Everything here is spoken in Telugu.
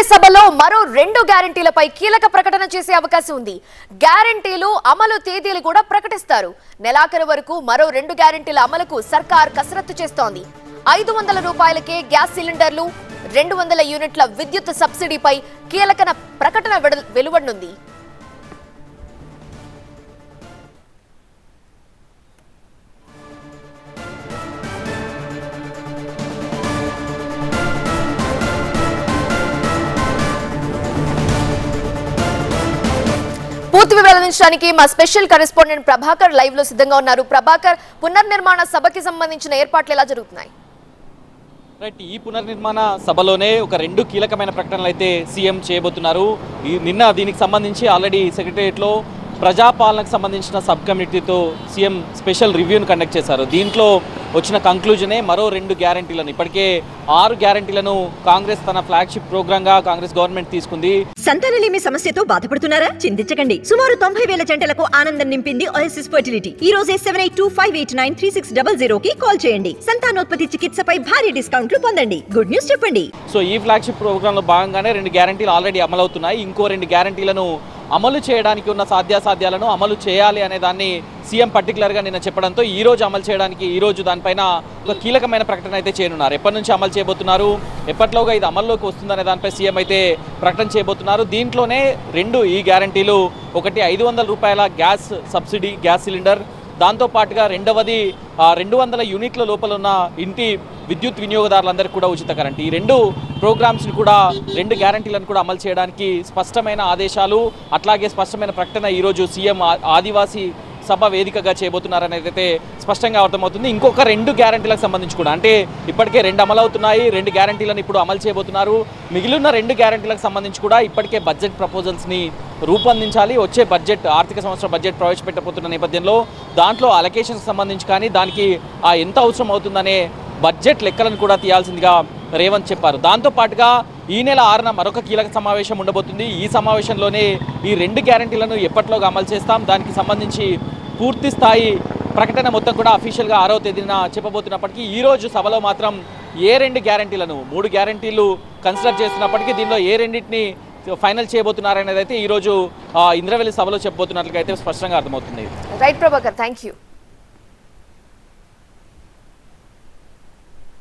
ఇంద్రవెల్లి సభలో మరో రెండు గ్యారంటీలపై కీలక ప్రకటన చేసే అవకాశం ఉంది. గ్యారంటీలు అమలు తేదీలు కూడా ప్రకటిస్తారు. నెలాఖరు వరకు మరో రెండు గ్యారంటీల అమలుకు సర్కార్ కసరత్తు చేస్తోంది. ఐదు వందల రూపాయలకే గ్యాస్ సిలిండర్లు రెండు వందల యూనిట్ల విద్యుత్ సబ్సిడీపై కీలక ప్రకటన వెలువడనుంది. పూర్తి మా స్పెషల్ కరెస్పాండెంట్ ప్రభాకర్ లైవ్లో సిద్ధంగా ఉన్నారు. ప్రభాకర్ పునర్నిర్మాణ సభకి సంబంధించిన ఏర్పాట్లు ఎలా జరుగుతున్నాయి? రైట్ ఈ పునర్నిర్మాణ సభలోనే ఒక రెండు కీలకమైన ప్రకటనలు అయితే సీఎం చేయబోతున్నారు. ఈ నిన్న దీనికి సంబంధించి ఆల్రెడీ సెక్రటరియట్లో ప్రజాపాలనకు సంబంధించిన సబ్ కమిటీతో సీఎం స్పెషల్ రివ్యూను కండక్ట్ చేశారు. దీంట్లో వచ్చిన కంక్లూజనే మరో రెండు గ్యారంటీలను ఇప్పటికే ఆరు గ్యారంటీలను కాంగ్రెస్ తన ఫ్లాగ్షిప్ ప్రోగ్రాంగా కాంగ్రెస్ గవర్నమెంట్ తీసుకుంది. సంతానలేమి సమస్యతో బాధపడుతున్నారా? చింతించకండి. సుమారు తొంభై వేల జంటలకు ఆనందం నింపింది ఓఎస్ఎస్ ఫర్టిలిటీ ఈ రోజే seven eight two five eight nine three six double zero కి కాల్ చేయండి. సంతానోత్పత్తి చికిత్సపై భారీ డిస్కౌంట్లు పొందండి. గుడ్ న్యూస్ చెప్పండి. సో ఈ ఫ్లాగ్షిప్ ప్రోగ్రాంలో భాగంగానే రెండు గ్యారంటీలు ఆల్రెడీ అమలవుతున్నాయి. ఇంకో రెండు గ్యారంటీలను అమలు చేయడానికి ఉన్న సాధ్యాసాధ్యాలను అమలు చేయాలి అనే దాన్ని సీఎం పర్టికులర్గా నిన్న చెప్పడంతో ఈ రోజు అమలు చేయడానికి ఈ రోజు దానిపైన ఒక కీలకమైన ప్రకటన అయితే చేయనున్నారు. ఎప్పటి నుంచి అమలు చేయబోతున్నారు? ఎప్పట్లోగా ఇది అమల్లోకి వస్తుందనే దానిపై సీఎం అయితే ప్రకటన చేయబోతున్నారు. దీంట్లోనే రెండు ఈ గ్యారంటీలు ఒకటి ఐదు వందల రూపాయల గ్యాస్ సబ్సిడీ గ్యాస్ సిలిండర్ దాంతో పాటుగా రెండవది రెండు వందల యూనిట్ల లోపల ఉన్న ఇంటి విద్యుత్ వినియోగదారులందరికీ కూడా ఉచిత కరెంట్. ఈ రెండు ప్రోగ్రామ్స్ని కూడా రెండు గ్యారంటీలను కూడా అమలు చేయడానికి స్పష్టమైన ఆదేశాలు అట్లాగే స్పష్టమైన ప్రకటన ఈరోజు సీఎం ఆ- ఆదివాసీ సభ వేదికగా చేయబోతున్నారనేదైతే స్పష్టంగా అర్థమవుతుంది. ఇంకొక రెండు గ్యారంటీలకు సంబంధించి కూడా. అంటే ఇప్పటికే రెండు అమలు అవుతున్నాయి రెండు గ్యారంటీలను ఇప్పుడు అమలు చేయబోతున్నారు. మిగిలిన రెండు గ్యారంటీలకు సంబంధించి కూడా ఇప్పటికే బడ్జెట్ ప్రపోజల్స్ని రూపొందించాలి. వచ్చే బడ్జెట్ ఆర్థిక సంవత్సరం బడ్జెట్ ప్రవేశపెట్టబోతున్న నేపథ్యంలో దాంట్లో అలకేషన్కి సంబంధించి కానీ దానికి ఆ ఎంత అవసరం అవుతుందనే బడ్జెట్ లెక్కలను కూడా తీయాల్సిందిగా రేవంత్ చెప్పారు. దాంతో పాటుగా ఈ నెల ఆరున మరొక కీలక సమావేశం ఉండబోతుంది. ఈ సమావేశంలోనే ఈ రెండు గ్యారంటీలను ఎప్పటిలోగా అమలు చేస్తాం? దానికి సంబంధించి పూర్తి స్థాయి ప్రకటన మొత్తం కూడా అఫీషియల్గా ఆరో తేదీన చెప్పబోతున్నప్పటికీ ఈరోజు సభలో మాత్రం ఏ రెండు గ్యారంటీలను మూడు గ్యారంటీలు కన్సిడర్ చేస్తున్నప్పటికీ దీనిలో ఏ రెండింటిని ఫైనల్ చేయబోతున్నారనేది అయితే ఈరోజు ఇంద్రవెల్లి సభలో చెప్పబోతున్నట్లుగా అయితే స్పష్టంగా అర్థమవుతుంది. Right Prabhakar thank you